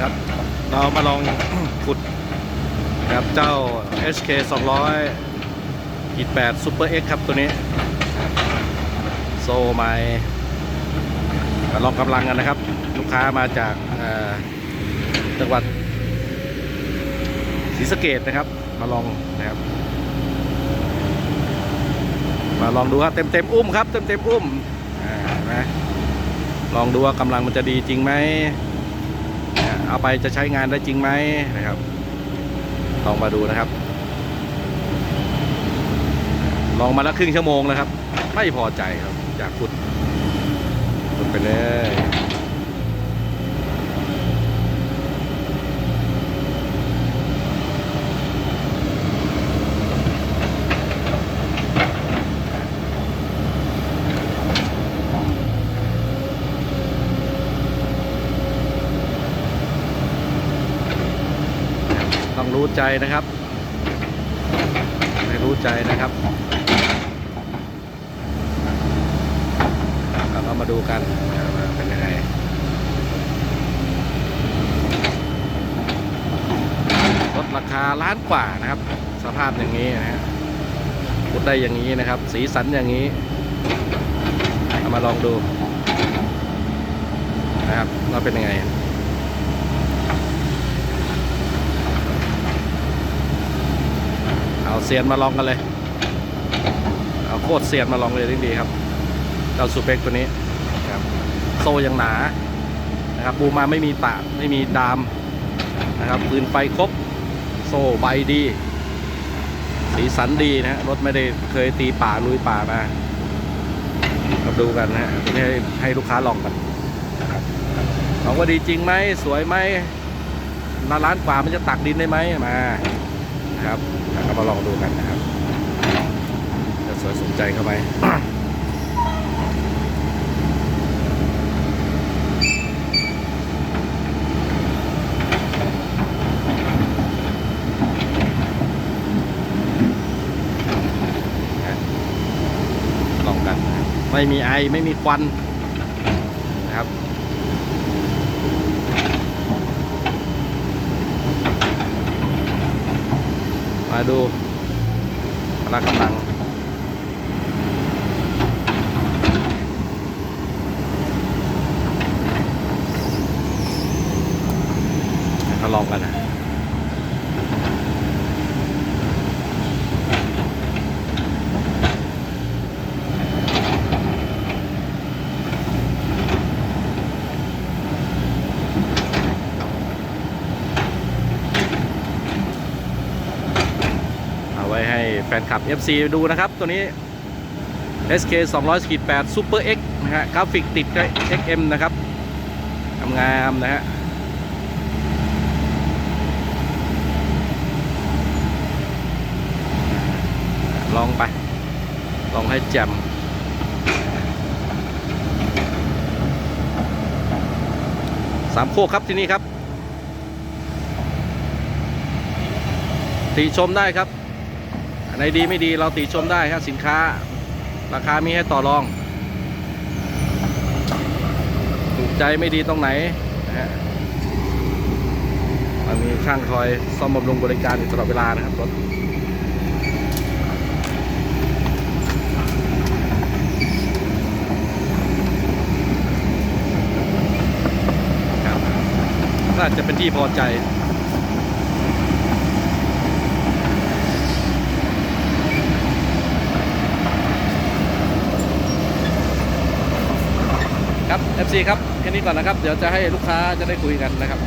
ครับ เรามาลองขุดครับเจ้า HK 200ขีด8 Super X ครับตัวนี้ โซไมลองกำลังกันนะครับ ลูกค้ามาจากจังหวัดศรีสะเกดนะครับ มาลองนะครับ มาลองดูครับเต็มเต็มอุ้มครับ เต็มเต็มอุ้มอ่านไหมลองดูว่ากำลังมันจะดีจริงไหม เอาไปจะใช้งานได้จริงไหมนะครับลองมาดูนะครับ ลองมาแล้วครึ่งชั่วโมงนะครับ ไม่พอใจครับอยากขุดขุดไปเลย ต้องรู้ใจนะครับให้รู้ใจนะครับเรามาดูกันว่าเป็นยังไงลดราคาล้านกว่านะครับ สภาพอย่างนี้นะฮะพูดได้อย่างนี้นะครับ สีสันอย่างนี้เอามาลองดูนะครับว่าเป็นยังไง เอาเซียนมาลองกันเลย เอาโคตรเซียนมาลองเลยดีๆครับเจ้าซูเปกตัวนี้นะครับโซ่ยังหนานะครับบูมาไม่มีตะไม่มีดามนะครับปืนไฟครบ โซ่ใบดี สีสันดีนะฮะรถไม่ได้เคยตีป่าลุยป่ามามาดูกันนะฮะให้ให้ลูกค้าลองกันลองว่าดีจริงไหมสวยไหมร้านกว่ามันจะตักดินได้ไหมมา นะครับแล้วก็มาลองดูกันนะครับจะสวยสนใจเข้าไปลองกันไม่มีไอไม่มีควันนะครับ มาดูพละกำลัง มาลองกันนะเอาไว้ให้ แฟนคลับ FC ดูนะครับตัวนี้ SK 200ขีด8 Super X นะฮะกราฟิกติดกับ XM นะครับงามๆนะฮะลองไป ลองให้แจ่มสามโคกครับที่นี่ครับ ติชมได้ครับ อันไหนดีไม่ดีเราติชมได้ครับสินค้า ราคามีให้ต่อรอง ถูกใจไม่ดีตรงไหนนะฮะมันมีช่างคอยซ่อมบำรุงบริการอยู่ตลอดเวลานะครับรถน่าจะเป็นที่พอใจ FC ครับแค่นี้ก่อนนะครับ เดี๋ยวจะให้ลูกค้าจะได้คุยกันนะครับ